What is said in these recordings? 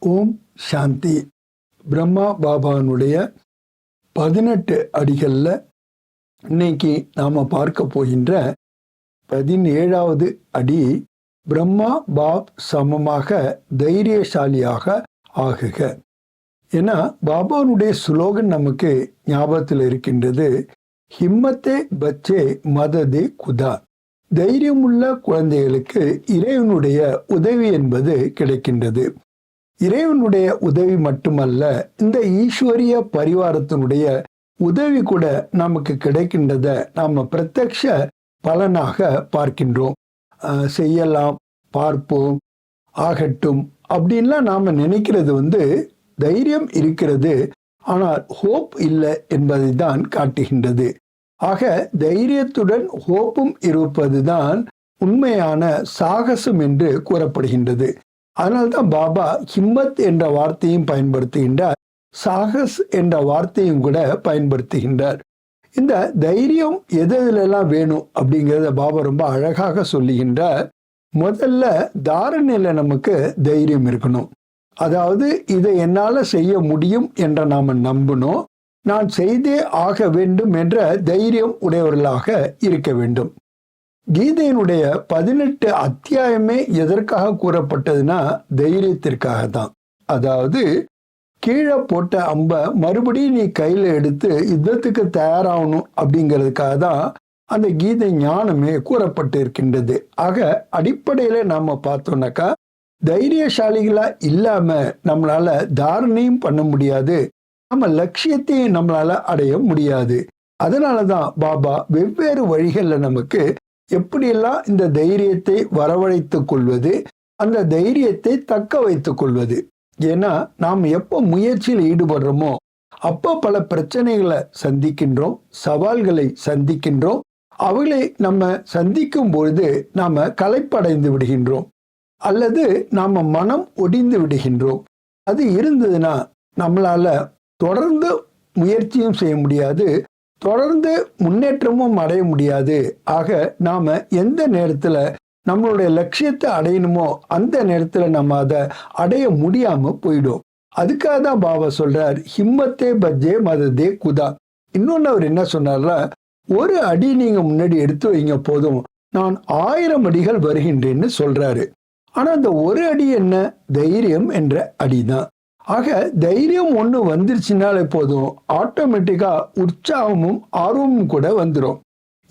ஓம் சாந்தி. பிரம்மா பாபானுடைய பதினெட்டு அடிகளில் இன்னைக்கு நாம் பார்க்க போகின்ற பதினேழாவது அடி பிரம்மா பாப் சமமாக தைரியசாலியாக ஆகுக. ஏன்னா பாபானுடைய சுலோகன் நமக்கு ஞாபகத்தில் இருக்கின்றது ஹிம்மத்தே பச்சே மததே குதா. தைரியமுள்ள குழந்தைகளுக்கு இறைவனுடைய உதவி என்பது கிடைக்கின்றது. இறைவனுடைய உதவி மட்டுமல்ல இந்த ஈஸ்வரிய பரிவாரத்தினுடைய உதவி கூட நமக்கு கிடைக்கின்றத நாம் பிரத்யக்ஷ பலனாக பார்க்கின்றோம். செய்யலாம் பார்ப்போம் ஆகட்டும் அப்படின்லாம் நாம் நினைக்கிறது வந்து தைரியம் இருக்கிறது. ஆனால் ஹோப் இல்லை என்பதை தான் காட்டுகின்றது. ஆக தைரியத்துடன் ஹோப்பும் இருப்பதுதான் உண்மையான சாகசம் என்று கூறப்படுகின்றது. அதனால்தான் பாபா ஹிம்மத் என்ற வார்த்தையும் பயன்படுத்துகின்றார் சாகஸ் என்ற வார்த்தையும் கூட பயன்படுத்துகின்றார். இந்த தைரியம் எது எதுலெல்லாம் வேணும் அப்படிங்கிறத பாபா ரொம்ப அழகாக சொல்லுகின்றார். முதல்ல தாரணையில் நமக்கு தைரியம் இருக்கணும். அதாவது இதை என்னால் செய்ய முடியும் என்ற நாம் நம்பணும். நான் செய்தே ஆக வேண்டும் என்ற தைரியம் உடையவர்களாக இருக்க வேண்டும். கீதையினுடைய பதினெட்டு அத்தியாயமே எதற்காக கூறப்பட்டதுன்னா தைரியத்திற்காக தான் அதாவது கீழே போட்ட அம்ப மறுபடியும் நீ கையில் எடுத்து யுத்தத்துக்கு தயாராகணும் அப்படிங்கிறதுக்காக தான் அந்த கீதை ஞானமே கூறப்பட்டு இருக்கின்றது ஆக அடிப்படையில நாம பார்த்தோம்னாக்கா தைரியசாலிகளா இல்லாம நம்மளால தாரணையும் பண்ண முடியாது. நம்ம லட்சியத்தையும் நம்மளால அடைய முடியாது. அதனாலதான் பாபா வெவ்வேறு வழிகளில் நமக்கு எப்படியெல்லாம் இந்த தைரியத்தை வரவழைத்துக் கொள்வது அந்த தைரியத்தை தக்க வைத்துக் கொள்வது? ஏன்னா நாம் எப்போ முயற்சியில் ஈடுபடுறோமோ அப்போ பல பிரச்சனைகளை சந்திக்கின்றோம் சவால்களை சந்திக்கின்றோம். அவளை நம்ம சந்திக்கும் பொழுது நாம் களைப்படைந்து விடுகின்றோம். அல்லது நாம் மனம் ஒடிந்து விடுகின்றோம். அது இருந்ததுன்னா நம்மளால் தொடர்ந்து முயற்சியும் செய்ய முடியாது. தொடர்ந்து முன்னேற்றமும் அடைய முடியாது. ஆக நாம எந்த நேரத்துல நம்மளுடைய லட்சியத்தை அடையணுமோ அந்த நேரத்துல நம்ம அதை அடைய முடியாம போயிடும் அதுக்காக தான் பாபா சொல்றார் ஹிம்மத்தே பஜ்ஜே மததே குதா. இன்னொன்னு அவர் என்ன சொன்னார்ல ஒரு அடி நீங்க முன்னாடி எடுத்து வைங்க போதும். நான் ஆயிரம் அடிகள் வருகின்றேன்னு சொல்றாரு. ஆனா அந்த ஒரு அடி என்ன? தைரியம் என்ற அடிதான். ஆக தைரியம் ஒன்று வந்துருச்சுனாலே போதும். ஆட்டோமேட்டிக்காக உற்சாகமும் ஆர்வமும் கூட வந்துடும்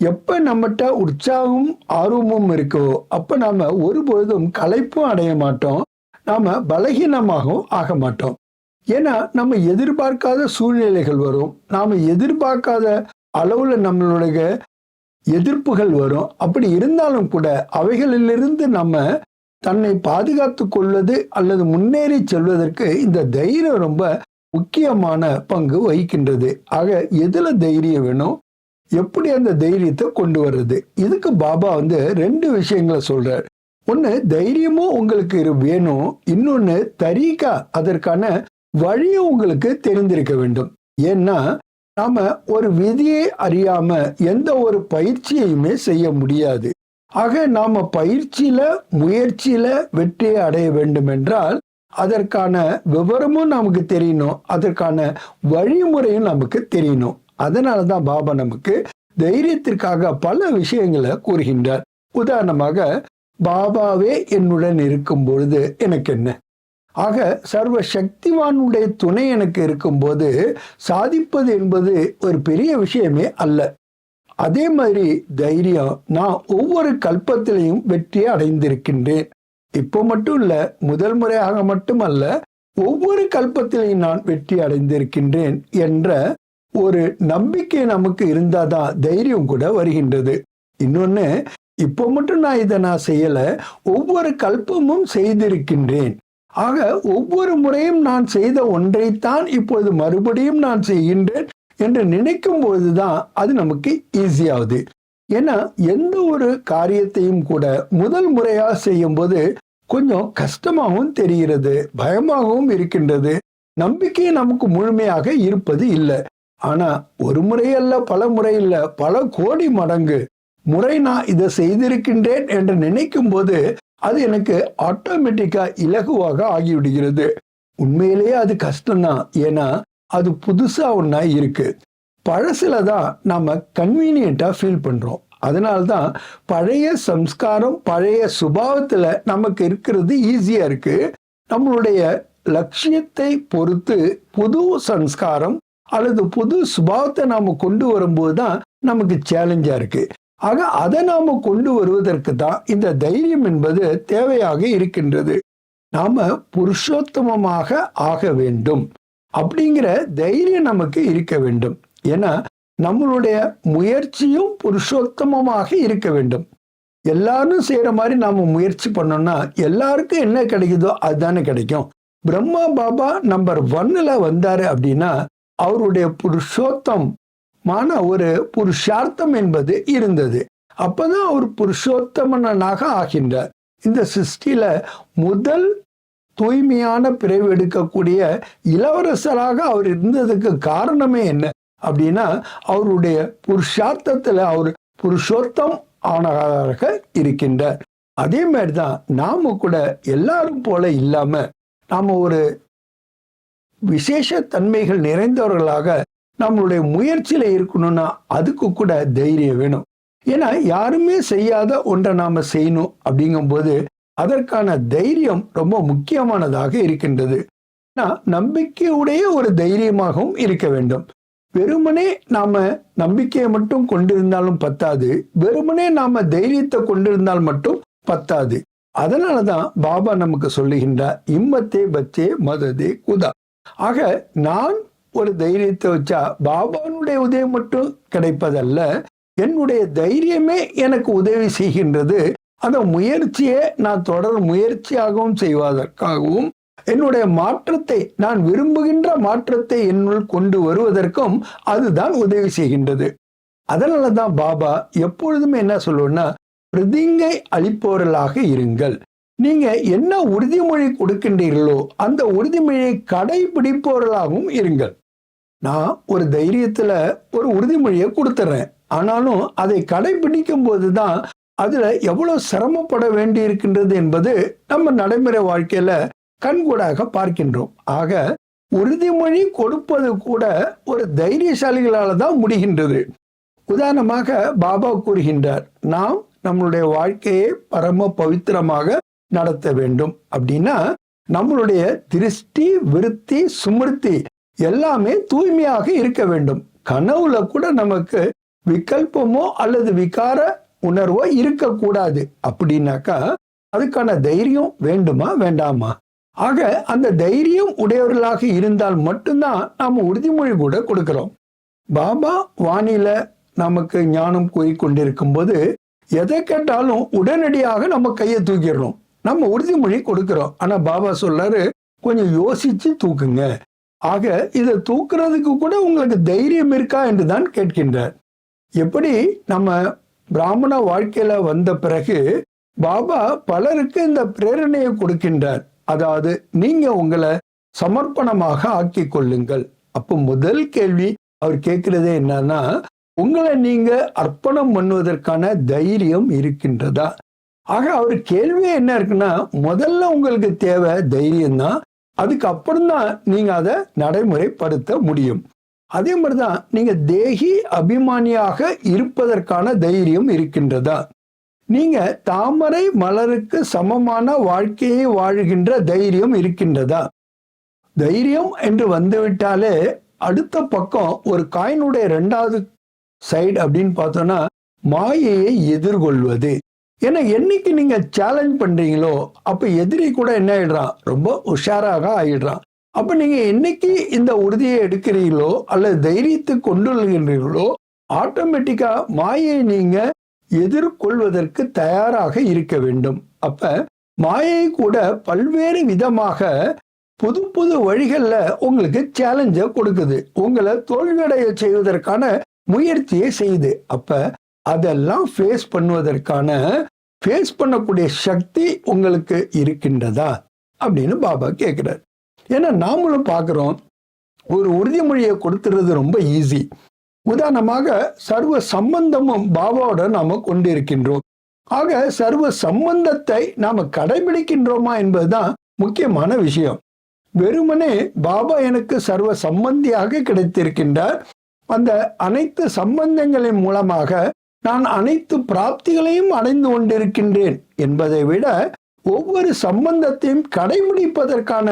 எப்போ நம்மகிட்ட உற்சாகமும் ஆர்வமும் இருக்கோ அப்போ நாம் ஒருபொழுதும் களைப்பும் அடைய மாட்டோம். நாம் பலகீனமாகவும் ஆக மாட்டோம். ஏன்னா நம்ம எதிர்பார்க்காத சூழ்நிலைகள் வரும். நாம் எதிர்பார்க்காத அளவில் நம்மளுடைய எதிர்ப்புகள் வரும். அப்படி இருந்தாலும் கூட அவைகளிலிருந்து நம்ம தன்னை பாதுகாத்து கொள்வது அல்லது முன்னேறி செல்வதற்கு இந்த தைரியம் ரொம்ப முக்கியமான பங்கு வகிக்கின்றது. ஆக எதுல தைரியம் வேணும்? எப்படி அந்த தைரியத்தை கொண்டு வர்றது? இதுக்கு பாபா வந்து ரெண்டு விஷயங்களை சொல்றார். ஒன்று தைரியமும் உங்களுக்கு வேணும். இன்னொன்று தரீகா அதற்கான வழியும் உங்களுக்கு தெரிந்திருக்க வேண்டும். ஏன்னா நாம ஒரு விதியை அறியாம எந்த ஒரு பயிற்சியையுமே செய்ய முடியாது. ஆக நாம பயிற்சியில முயற்சியில வெற்றியை அடைய வேண்டும் என்றால் அதற்கான விவரமும் நமக்கு தெரியணும் அதற்கான வழிமுறையும் நமக்கு தெரியணும். அதனால தான் பாபா நமக்கு தைரியத்திற்காக பல விஷயங்களை கூறுகின்றார். உதாரணமாக பாபாவே என்னுடன் இருக்கும் பொழுது எனக்கு என்ன? ஆக சர்வ சக்திவானுடைய துணை எனக்கு இருக்கும்போது சாதிப்பது என்பது ஒரு பெரிய விஷயமே அல்ல. அதே மாதிரி தைரியம் நான் ஒவ்வொரு கல்பத்திலையும் வெற்றியை அடைந்திருக்கின்றேன். இப்போ மட்டும் இல்லை முதல் முறையாக மட்டுமல்ல ஒவ்வொரு கல்பத்திலையும் நான் வெற்றி அடைந்திருக்கின்றேன் என்ற ஒரு நம்பிக்கை நமக்கு இருந்தாதான் தைரியம் கூட வருகின்றது. இன்னொன்று இப்போ மட்டும் நான் இதை நான் செய்யலை ஒவ்வொரு கல்பமும் செய்திருக்கின்றேன். ஆக ஒவ்வொரு முறையும் நான் செய்த ஒன்றைத்தான் இப்பொழுது மறுபடியும் நான் செய்கின்றேன். என்று நினைக்கும் பொழுதுதான் அது நமக்கு ஈஸியாகுது ஏன்னா எந்த ஒரு காரியத்தையும் கூட முதல் முறையாக செய்யும்போது கொஞ்சம் கஷ்டமாகவும் தெரிகிறது பயமாகவும் இருக்கின்றது. நம்பிக்கை நமக்கு முழுமையாக இருப்பது இல்லை. ஆனா ஒரு முறையல்ல பல முறை இல்ல பல கோடி மடங்கு முறை நான் இதை செய்திருக்கின்றேன் என்று நினைக்கும் போது அது எனக்கு ஆட்டோமேட்டிக்கா இலகுவாக ஆகிவிடுகிறது. உண்மையிலேயே அது கஷ்டம்தான். ஏன்னா அது புதுசாக ஒன்றா இருக்குது பழசில் தான் நாம கன்வீனியண்ட்டாக ஃபீல் பண்ணுறோம் அதனால்தான் பழைய சம்ஸ்காரம் பழைய சுபாவத்தில் நமக்கு இருக்கிறது ஈஸியாக இருக்குது நம்மளுடைய லட்சியத்தை பொறுத்து புது சம்ஸ்காரம் அல்லது புது சுபாவத்தை நாம் கொண்டு வரும்போது தான் நமக்கு சேலஞ்சாக இருக்குது ஆக அதை நாம் கொண்டு வருவதற்கு தான் இந்த தைரியம் என்பது தேவையாக இருக்கின்றது. நாம புருஷோத்தமமாக ஆக வேண்டும். அப்படிங்கிற தைரியம் நமக்கு இருக்க வேண்டும். ஏன்னா நம்மளுடைய முயற்சியும் புருஷோத்தமமாக இருக்க வேண்டும். எல்லாரும் செய்யற மாதிரி நாம முயற்சி பண்ணோம்னா எல்லாருக்கும் என்ன கிடைக்குதோ அதுதானே கிடைக்கும். பிரம்மா பாபா நம்பர் ஒன்னில் வந்தாரு அப்படின்னா அவருடைய புருஷோத்தமான ஒரு புருஷார்த்தம் என்பது இருந்தது. அப்பதான் அவர் புருஷோத்தமனாக ஆகின்றார். இந்த சிருஷ்டியில முதல் தூய்மையான பிறவி எடுக்கக்கூடிய இளவரசராக அவர் இருந்ததுக்கு காரணமே என்ன? அப்படின்னா அவருடைய புருஷார்த்தத்தில் அவர் புருஷோத்தம் ஆனதாக இருக்கின்றார். அதே மாதிரி தான் நாம கூட எல்லாரும் போல இல்லாம நாம ஒரு விசேஷ தன்மைகள் நிறைந்தவர்களாக நம்மளுடைய முயற்சியில இருக்கணும்னா அதுக்கு கூட தைரியம் வேணும். ஏன்னா யாருமே செய்யாத ஒன்றை நாம செய்யணும் அப்படிங்கும்போது அதற்கான தைரியம் ரொம்ப முக்கியமானதாக இருக்கின்றது. நம்பிக்கையுடைய ஒரு தைரியமாகவும் இருக்க வேண்டும். வெறுமனே நாம நம்பிக்கையை மட்டும் கொண்டிருந்தாலும் பத்தாது. வெறுமனே நாம தைரியத்தை கொண்டிருந்தால் மட்டும் பத்தாது. அதனாலதான் பாபா நமக்கு சொல்லுகின்றார் இம்மத்தே பச்சே மததே குதா. ஆக நான் ஒரு தைரியத்தை வச்சா பாபானுடைய உதவி மட்டும் கிடைப்பதல்ல என்னுடைய தைரியமே எனக்கு உதவி செய்கின்றது. அந்த முயற்சியை நான் தொடர் முயற்சியாகவும் செய்வதற்காகவும் என்னுடைய மாற்றத்தை நான் விரும்புகின்ற மாற்றத்தை என்னுள் கொண்டு வருவதற்கும் அதுதான் உதவி செய்கின்றது. அதனால தான் பாபா எப்பொழுதுமே என்ன சொல்லுவோம்னா பிரதிங்கை அளிப்பவர்களாக இருங்கள். நீங்க என்ன உறுதிமொழி கொடுக்கின்றீர்களோ அந்த உறுதிமொழியை கடைபிடிப்பவர்களாகவும் இருங்கள். நான் ஒரு தைரியத்துல ஒரு உறுதிமொழியை கொடுத்துறேன் ஆனாலும் அதை கடைபிடிக்கும் போதுதான் அதில் எவ்வளோ சிரமப்பட வேண்டி இருக்கின்றது என்பது நம்ம நடைமுறை வாழ்க்கையில் கண்கூடாக பார்க்கின்றோம். ஆக உறுதிமொழி கொடுப்பது கூட ஒரு தைரியசாலிகளால் தான் முடிகின்றது. உதாரணமாக பாபா கூறுகின்றார் நாம் நம்மளுடைய வாழ்க்கையை பரம பவித்திரமாக நடத்த வேண்டும். அப்படின்னா நம்மளுடைய திருஷ்டி விருத்தி சுமிருத்தி எல்லாமே தூய்மையாக இருக்க வேண்டும். கனவுல கூட நமக்கு விகல்பமோ அல்லது விகார உணர்வோ இருக்கக்கூடாது. அப்படின்னாக்கா அதுக்கான தைரியம் வேண்டுமா வேண்டாமா? ஆக அந்த தைரியம் உடையவர்களாக இருந்தால் மட்டும்தான் நாம் உறுதிமொழி கூட கொடுக்கிறோம். பாபா வானில நமக்கு ஞானம் கூறி கொண்டிருக்கும் போது எதை கேட்டாலும் உடனடியாக நம்ம கையை தூக்கிடுறோம். நம்ம உறுதிமொழி கொடுக்கிறோம். ஆனா பாபா சொல்றாரு கொஞ்சம் யோசிச்சு தூக்குங்க. ஆக இதை தூக்குறதுக்கு கூட உங்களுக்கு தைரியம் இருக்கா? என்று தான் கேட்கின்றார். எப்படி நம்ம பிராமண வாழ்க்கையில வந்த பிறகு பாபா பலருக்கு இந்த பிரேரணையை கொடுக்கின்றார். அதாவது நீங்க உங்களை சமர்ப்பணமாக ஆக்கி கொள்ளுங்கள். அப்போ முதல் கேள்வி அவர் கேட்கிறதே என்னன்னா உங்களை நீங்க அர்ப்பணம் பண்ணுவதற்கான தைரியம் இருக்கின்றதா? ஆக அவர் கேள்வியே என்ன இருக்குன்னா முதல்ல உங்களுக்கு தேவை தைரியம் தான் அதுக்கு தான் நீங்க அதை நடைமுறைப்படுத்த முடியும். அதே மாதிரிதான் நீங்க தேகி அபிமானியாக இருப்பதற்கான தைரியம் இருக்கின்றதா? நீங்க தாமரை மலருக்கு சமமான வாழ்க்கையை வாழுகின்ற தைரியம் இருக்கின்றதா? தைரியம் என்று வந்துவிட்டாலே அடுத்த பக்கம் ஒரு காயினுடைய ரெண்டாவது சைடு அப்படின்னு பார்த்தோம்னா மாயையை எதிர்கொள்வது. ஏன்னா என்னைக்கு நீங்க சேலஞ்ச் பண்றீங்களோ அப்ப எதிரி கூட என்ன ஆயிடுறான்? ரொம்ப உஷாராக ஆயிடுறான். அப்ப நீங்க என்னைக்கு இந்த உறுதியை எடுக்கிறீங்களோ அல்லது தைரியத்தை கொண்டுள்ளீர்களோ ஆட்டோமேட்டிக்கா மாயை நீங்க எதிர்கொள்வதற்கு தயாராக இருக்க வேண்டும். அப்ப மாயை கூட பல்வேறு விதமாக புது புது வழிகள்ல உங்களுக்கு சேலஞ்ச கொடுக்குது. உங்களை தோல்வியடைய செய்வதற்கான முயற்சியை செய்யுது. அப்ப அதெல்லாம் ஃபேஸ் பண்ணுவதற்கான ஃபேஸ் பண்ணக்கூடிய சக்தி உங்களுக்கு இருக்கின்றதா? அப்படின்னு பாபா கேட்கிறார் ஏன்னா நாமளும் பார்க்குறோம் ஒரு உறுதிமொழியை கொடுத்துறது ரொம்ப ஈஸி உதாரணமாக சர்வ சம்பந்தமும் பாபாவோட நாம் கொண்டிருக்கின்றோம். ஆக சர்வ சம்பந்தத்தை நாம் கடைபிடிக்கின்றோமா என்பதுதான் முக்கியமான விஷயம். வெறுமனே பாபா எனக்கு சர்வ சம்பந்தியாக கிடைத்திருக்கின்றார். அந்த அனைத்து சம்பந்தங்களின் மூலமாக நான் அனைத்து பிராப்திகளையும் அடைந்து கொண்டிருக்கின்றேன் என்பதை விட ஒவ்வொரு சம்பந்தத்தையும் கடைபிடிப்பதற்கான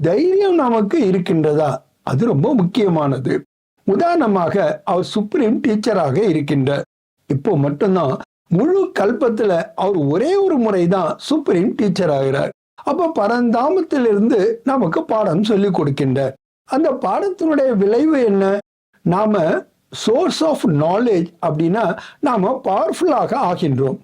தைரியம் நமக்கு இருக்கின்றதா? அது ரொம்ப முக்கியமானது. உதாரணமாக அவர் சுப்ரீம் டீச்சராக இருக்கின்றார். இப்போ மட்டும்தான் முழு கல்பத்துல அவர் ஒரே ஒரு முறை தான் சுப்ரீம் டீச்சர் ஆகிறார். அப்ப பரந்தாமத்திலிருந்து நமக்கு பாடம் சொல்லி கொடுக்கின்றார். அந்த பாடத்தினுடைய விளைவு என்ன? நாம சோர்ஸ் ஆஃப் நாலேஜ் அப்படின்னா நாம பவர்ஃபுல்லாக ஆகின்றோம்.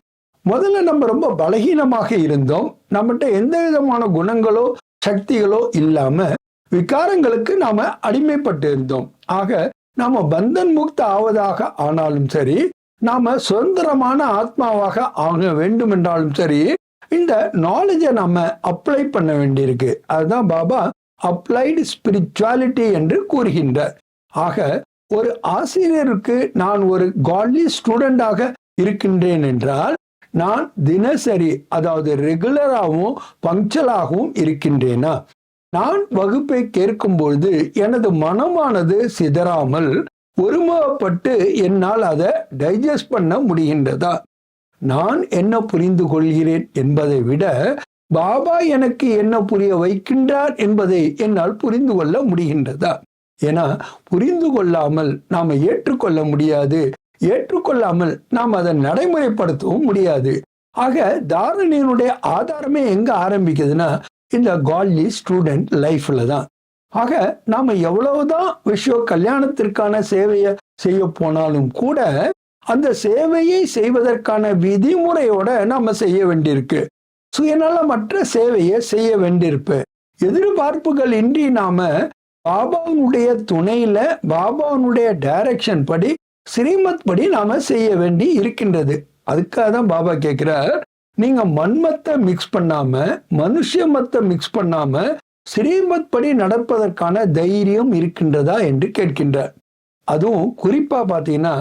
முதல்ல நம்ம ரொம்ப பலகீனமாக இருந்தோம். நம்மகிட்ட எந்த விதமான குணங்களோ சக்திகளோ இல்லாம விகாரங்களுக்கு நாம அடிமைப்பட்டு இருந்தோம் ஆக நாம பந்தன் முக்த ஆவதாக ஆனாலும் சரி நாம சுதந்திரமான ஆத்மாவாக ஆக வேண்டும் என்றாலும் சரி இந்த நாலேஜை நம்ம அப்ளை பண்ண வேண்டியிருக்கு. அதுதான் பாபா அப்ளைடு ஸ்பிரிச்சுவாலிட்டி என்று கூறுகின்றார். ஆக ஒரு ஆசிரியருக்கு நான் ஒரு காட்லி ஸ்டூடெண்டாக இருக்கின்றேன் என்றால் நான் தினசரி அதாவது ரெகுலராகவும் பங்க்சலாகவும் இருக்கின்றேனா? நான் வகுப்பை கேட்கும் பொழுது எனது மனமானது சிதறாமல் ஒருமுகப்பட்டு என்னால் அதை டைஜஸ்ட் பண்ண முடிகின்றதா? நான் என்ன புரிந்து கொள்கிறேன் என்பதை விட பாபா எனக்கு என்ன புரிய வைக்கின்றார் என்பதை என்னால் புரிந்து கொள்ள முடிகின்றதா? ஏன்னா புரிந்து கொள்ளாமல் நாம் ஏற்றுக்கொள்ள முடியாது. ஏற்றுக்கொள்ளாமல் நாம் அதை நடைமுறைப்படுத்தவும் முடியாது. ஆக தாரணியனுடைய ஆதாரமே எங்க ஆரம்பிக்குதுன்னா இந்த காலி ஸ்டூடெண்ட் லைஃப்ல தான். ஆக நாம எவ்வளவுதான் விஷயம் கல்யாணத்திற்கான சேவையை செய்ய போனாலும் கூட அந்த சேவையை செய்வதற்கான விதிமுறையோட நாம செய்ய வேண்டியிருக்கு. சுயநலமற்ற சேவையை செய்ய வேண்டியிருப்பு எதிர்பார்ப்புகள் இன்றி நாம பாபாவுடைய துணையில பாபாவுடைய டைரக்ஷன் படி ஸ்ரீமத் படி நாம செய்ய வேண்டி இருக்கின்றது. அதுக்காக தான் பாபா கேட்கிறார் நீங்க மண்மத்தை மிக்ஸ் பண்ணாம மனுஷமத்தை மிக்ஸ் பண்ணாம ஸ்ரீமத் படி நடப்பதற்கான தைரியம் இருக்கின்றதா என்று கேட்கின்றார். அதுவும் குறிப்பா பாத்தீங்கன்னா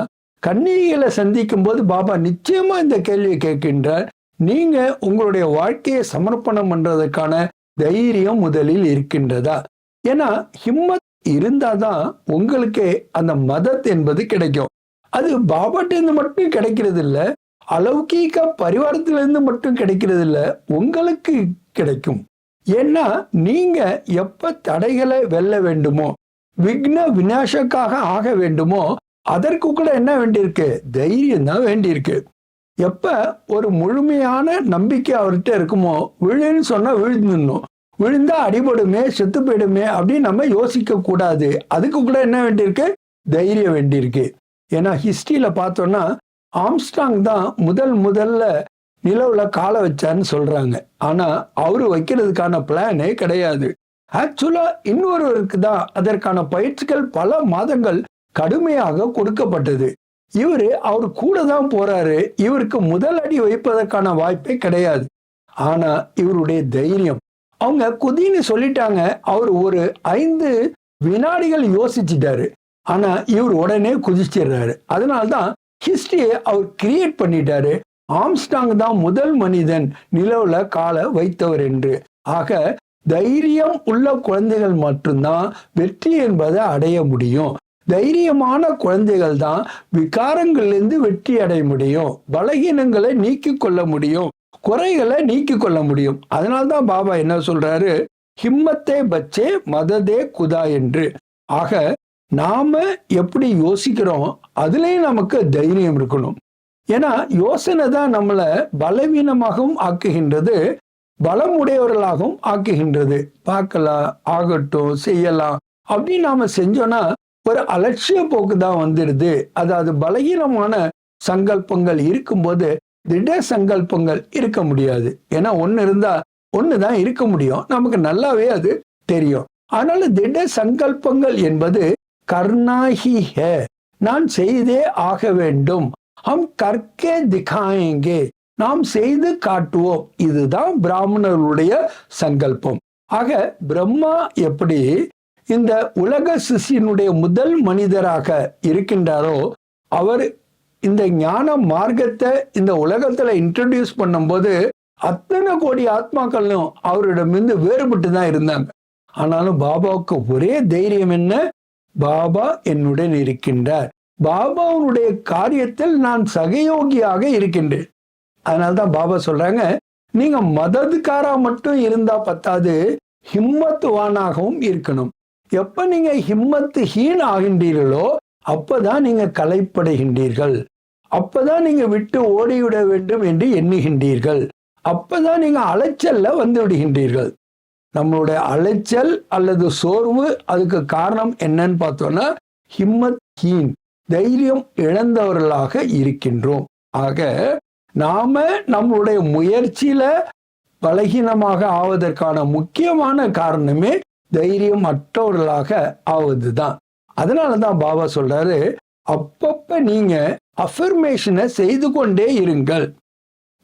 கண்ணீரிகளை சந்திக்கும் போது பாபா நிச்சயமா இந்த கேள்வியை கேட்கின்றார். நீங்க உங்களுடைய வாழ்க்கையை சமர்ப்பணம் பண்றதுக்கான தைரியம் முதலில் இருக்கின்றதா? ஏன்னா ஹிம்மத் இருந்தாதான் உங்களுக்கு அந்த மதத் என்பது கிடைக்கும். அது பாபாட்டிருந்து மட்டும் கிடைக்கிறது இல்லை அலௌகீக பரிவாரத்திலிருந்து மட்டும் கிடைக்கிறது இல்லை உங்களுக்கு கிடைக்கும். ஏன்னா நீங்க எப்ப தடைகளை வெல்ல வேண்டுமோ விக்ன விநாசக்காக ஆக வேண்டுமோ அதற்கு கூட என்ன வேண்டியிருக்கு? தைரியம் தான் வேண்டியிருக்கு. எப்ப ஒரு முழுமையான நம்பிக்கை அவர்கிட்ட இருக்குமோ விழுன்னு சொன்னா விழுந்துடணும். விழுந்தா அடிபடுமே செத்து போயிடுமே அப்படின்னு நம்ம யோசிக்க கூடாது. அதுக்கு கூட என்ன வேண்டியிருக்கு? தைரியம் வேண்டியிருக்கு. ஏன்னா ஹிஸ்டரியில பார்த்தோம்னா ஆம்ஸ்டாங் தான் முதல் முதல்ல நிலவுல காலை வச்சான்னு சொல்றாங்க. ஆனா அவரு வைக்கிறதுக்கான பிளானே கிடையாது. ஆக்சுவலா இன்னொருவருக்கு தான் அதற்கான பயிற்சிகள் பல மாதங்கள் கடுமையாக கொடுக்கப்பட்டது. இவரு அவர் கூட தான் போறாரு. இவருக்கு முதல் அடி வைப்பதற்கான வாய்ப்பே கிடையாது. ஆனா இவருடைய தைரியம் அவங்க குதின்னு சொல்லிட்டாங்க. அவர் ஒரு ஐந்து வினாடிகள் யோசிச்சிட்டாரு. ஆனா இவர் உடனே குதிச்சிடுறாரு. அதனால்தான் ஹிஸ்டரியை அவர் கிரியேட் பண்ணிட்டாரு. ஆம்ஸ்டாங் தான் முதல் மனிதன் நிலவுல காலை வைத்தவர் என்று. ஆக தைரியம் உள்ள குழந்தைகள் மட்டும்தான் வெற்றி என்பதை அடைய முடியும். தைரியமான குழந்தைகள் தான் விகாரங்கள்லேருந்து வெற்றி அடைய முடியும். பலகீனங்களை நீக்கி கொள்ள முடியும். குறைகளை நீக்கி கொள்ள முடியும். அதனால தான் பாபா என்ன சொல்றாரு? ஹிம்மத்தே பச்சே மததே குதா என்று. ஆக நாம எப்படி யோசிக்கிறோம்? அதுலயும் நமக்கு தைரியம் இருக்கணும். ஏன்னா யோசனை தான் நம்மளை பலவீனமாகவும் ஆக்குகின்றது பலம் உடையவர்களாகவும் ஆக்குகின்றது. பார்க்கலாம் ஆகட்டும் செய்யலாம். அப்படின்னு நாம செஞ்சோம்னா ஒரு அலட்சிய போக்கு தான் வந்துடுது. அதாவது பலகீனமான சங்கல்பங்கள் இருக்கும்போது திட சங்கல்பங்கள் இருக்க முடியாது. ஏன்னா ஒன்று இருந்தால் ஒன்று தான் இருக்க முடியும். நமக்கு நல்லாவே அது தெரியும். அதனால திட சங்கல்பங்கள் என்பது கர்ணாகி ஹே நான் செய்தே ஆக வேண்டும். ஹம் கற்கே திகாயங்கே நாம் செய்து காட்டுவோம். இதுதான் பிராமணர்களுடைய சங்கல்பம். ஆக பிரம்மா எப்படி இந்த உலக சிஷியனுடைய முதல் மனிதராக இருக்கின்றாரோ அவர் இந்த ஞான மார்க்கத்தை இந்த உலகத்துல இன்ட்ரடியூஸ் பண்ணும்போது அத்தனை கோடி ஆத்மாக்களும் அவரிடமிருந்து வேறுபட்டு தான் இருந்தாங்க. ஆனாலும் பாபாவுக்கு ஒரே தைரியம் என்ன? பாபா என்னுடன் இருக்கின்றார். பாபாவுடைய காரியத்தில் நான் சகயோகியாக இருக்கின்றேன். அதனால்தான் பாபா சொல்றாங்க நீங்க மததுக்காரா மட்டும் இருந்தா பத்தாது ஹிம்மத்துவானாகவும் இருக்கணும். எப்ப நீங்க ஹிம்மத்து ஹீன் ஆகின்றீர்களோ அப்பதான் நீங்க கலைப்படைகின்றீர்கள். அப்பதான் நீங்க விட்டு ஓடிவிட வேண்டும் என்று எண்ணுகின்றீர்கள். அப்பதான் நீங்க அலைச்சல்ல வந்து விடுகின்றீர்கள். நம்மளுடைய அலைச்சல் அல்லது சோர்வு அதுக்கு காரணம் என்னன்னு பார்த்தோம்னா ஹிம்மத் ஹீன் தைரியம் இழந்தவர்களாக இருக்கின்றோம். ஆக நாம நம்மளுடைய முயற்சியில பலகீனமாக ஆவதற்கான முக்கியமான காரணமே தைரியம் அற்றவர்களாக ஆவதுதான். அதனால தான் பாபா சொல்றாரு அப்பப்ப நீங்க அஃபர்மேஷனை செய்து கொண்டே இருங்கள்.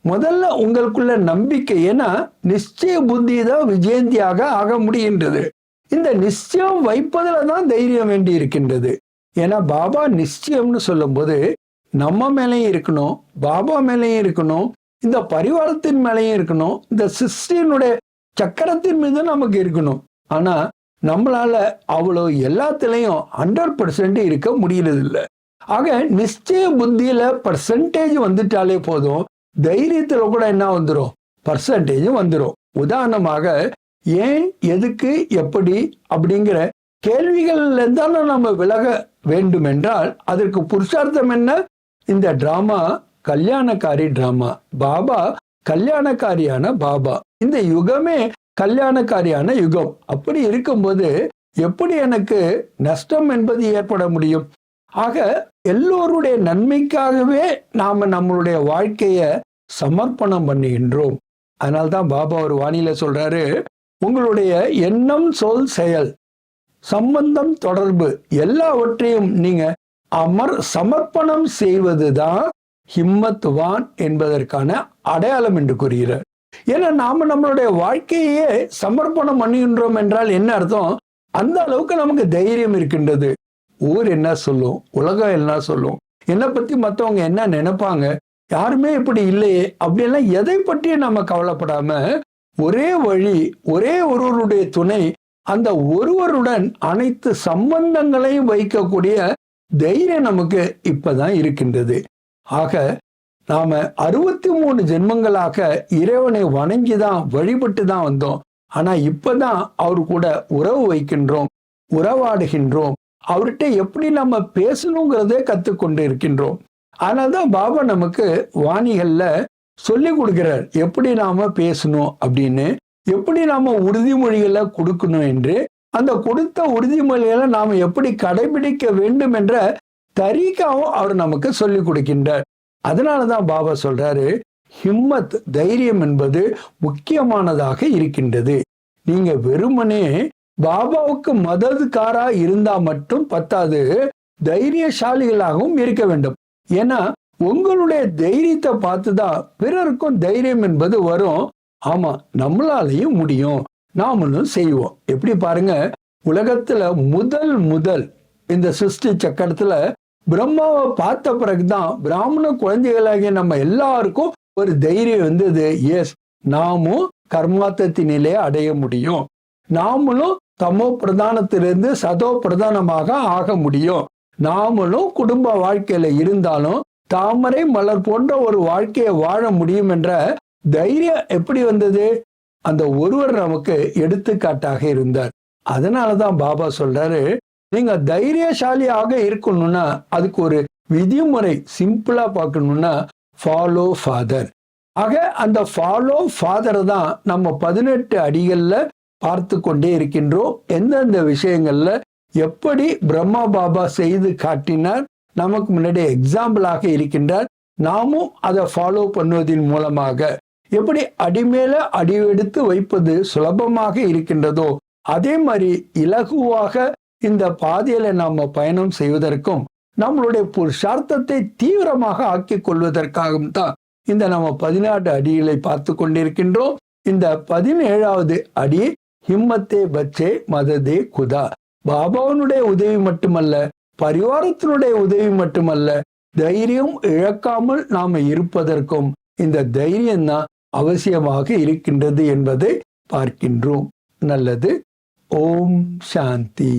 முதல்ல உங்களுக்குள்ள நம்பிக்கை ஏன்னா நிச்சய புத்தி தான் விஜயந்தியாக ஆக முடிகின்றது. இந்த நிச்சயம் வைப்பதில் தான் தைரியம் வேண்டி இருக்கின்றது. ஏன்னா பாபா நிச்சயம்னு சொல்லும்போது நம்ம மேலேயும் இருக்கணும் பாபா மேலேயும் இருக்கணும் இந்த பரிவாரத்தின் மேலேயும் இருக்கணும் இந்த சிஸ்டினுடைய சக்கரத்தின் மீது நமக்கு இருக்கணும். ஆனா நம்மளால அவ்வளோ எல்லாத்துலேயும் ஹண்ட்ரட் பர்சன்ட் இருக்க முடியறது ஆக நிச்சய புத்தியில பர்சன்டேஜ் வந்துட்டாலே போதும். தைரியத்தில் கூட என்ன வந்துடும் பர்சன்டேஜும் வந்துடும் உதாரணமாக ஏன் எதுக்கு எப்படி அப்படிங்கிற கேள்விகள்ல இருந்தாலும் நம்ம விலக வேண்டும் என்றால் அதற்கு புருஷார்த்தம் என்ன? இந்த டிராமா கல்யாணக்காரி டிராமா பாபா கல்யாணக்காரியான பாபா. இந்த யுகமே கல்யாணக்காரியான யுகம். அப்படி இருக்கும்போது எப்படி எனக்கு நஷ்டம் என்பது ஏற்பட முடியும்? ஆக எல்லோருடைய நன்மைக்காகவே நாம் நம்மளுடைய வாழ்க்கையை சமர்ப்பணம் பண்ணுகின்றோம். அதனால்தான் பாபா ஒரு வானிலை சொல்றாரு உங்களுடைய எண்ணம் சொல் செயல் சம்பந்தம் தொடர்பு எல்லாவற்றையும் நீங்க அமர் சமர்ப்பணம் செய்வதுதான் ஹிம்மத்வான் என்பதற்கான அடையாளம் என்று கூறுகிறார். ஏன்னா நாம நம்மளுடைய வாழ்க்கையே சமர்ப்பணம் பண்ணுகின்றோம் என்றால் என்ன அர்த்தம்? அந்த அளவுக்கு நமக்கு தைரியம் இருக்கின்றது. ஊர் என்ன சொல்லும்? உலகம் என்ன சொல்லும்? என்னை பத்தி மற்றவங்க என்ன நினைப்பாங்க? யாருமே இப்படி இல்லையே. அப்படியெல்லாம் எதை பற்றியும் நம்ம கவலைப்படாம ஒரே வழி ஒரே ஒருவருடைய துணை அந்த ஒருவருடன் அனைத்து சம்பந்தங்களையும் வைக்கக்கூடிய தைரியம் நமக்கு இப்பதான் இருக்கின்றது. ஆக நாம அறுபத்தி மூணு ஜென்மங்களாக இறைவனை வணங்கி தான் வழிபட்டு தான் வந்தோம். ஆனா இப்பதான் அவர் கூட உறவு வைக்கின்றோம் உறவாடுகின்றோம். அவர்கிட்ட எப்படி நம்ம பேசணுங்கிறதே கத்துக்கொண்டு இருக்கின்றோம். அதனால்தான் பாபா நமக்கு வாணிகள்ல சொல்லி கொடுக்கிறார். எப்படி நாம பேசணும் அப்படின்னு. எப்படி நாம உறுதிமொழிகளை கொடுக்கணும் என்று. அந்த கொடுத்த உறுதிமொழிகளை நாம எப்படி கடைபிடிக்க வேண்டும் என்ற தரீக்காவும் அவர் நமக்கு சொல்லி கொடுக்கின்றார். அதனால தான் பாபா சொல்றாரு ஹிம்மத் தைரியம் என்பது முக்கியமானதாக இருக்கின்றது. நீங்க வெறுமனே பாபாவுக்கு மததுக்காரா இருந்தா மட்டும் பத்தாது தைரியசாலிகளாகவும் இருக்க வேண்டும். ஏன்னா உங்களுடைய தைரியத்தை பார்த்துதான் பிறருக்கும் தைரியம் என்பது வரும். ஆமா நம்மளாலையும் முடியும். நாமளும் செய்வோம். எப்படி பாருங்க உலகத்துல முதல் முதல் இந்த சிருஷ்டி சக்கரத்துல பிரம்மாவை பார்த்த பிறகுதான் பிராமண குழந்தைகளாகிய நம்ம எல்லாருக்கும் ஒரு தைரியம் வந்தது. எஸ் நாமும் கர்மாத்தத்தினிலே அடைய முடியும். நாமளும் தமோ பிரதானத்திலிருந்து சதோ பிரதானமாக ஆக முடியும். நாமளும் குடும்ப வாழ்க்கையில இருந்தாலும் தாமரை மலர் போன்ற ஒரு வாழ்க்கையை வாழ முடியும் என்ற தைரியம் எப்படி வந்தது? அந்த ஒருவர் நமக்கு எடுத்துக்காட்டாக இருந்தார். அதனாலதான் பாபா சொல்றாரு நீங்க தைரியசாலியாக இருக்கணும்னா அதுக்கு ஒரு விதிமுறை சிம்பிளா பார்க்கணும்னா ஃபாலோ ஃபாதர் ஆக அந்த ஃபாலோ ஃபாதரை தான் நம்ம பதினெட்டு அடிகள்ல பார்த்து கொண்டே இருக்கின்றோம். எந்தெந்த விஷயங்கள்ல எப்படி பிரம்மா பாபா செய்து காட்டினார் நமக்கு முன்னாடி எக்ஸாம்பிளாக இருக்கின்றார். நாமும் அதை ஃபாலோ பண்ணுவதன் மூலமாக எப்படி அடிமேல அடிவெடுத்து வைப்பது சுலபமாக இருக்கின்றதோ அதே மாதிரி இலகுவாக இந்த பாதையில நாம பயணம் செய்வதற்கும் நம்மளுடைய புருஷார்த்தத்தை தீவிரமாக ஆக்கி கொள்வதற்காகவும் தான் இந்த நம்ம பதினாறு அடிகளை பார்த்து கொண்டிருக்கின்றோம். இந்த பதினேழாவது அடி ஹிம்மத்தே பச்சே மததே குதா. பாபாவனுடைய உதவி மட்டுமல்ல பரிவாரத்தினுடைய உதவி மட்டுமல்ல தைரியம் இழக்காமல் நாம இருப்பதற்கும் இந்த தைரியம் தான் அவசியமாக இருக்கின்றது என்பதை பார்க்கின்றோம். நல்லது. ஓம் சாந்தி.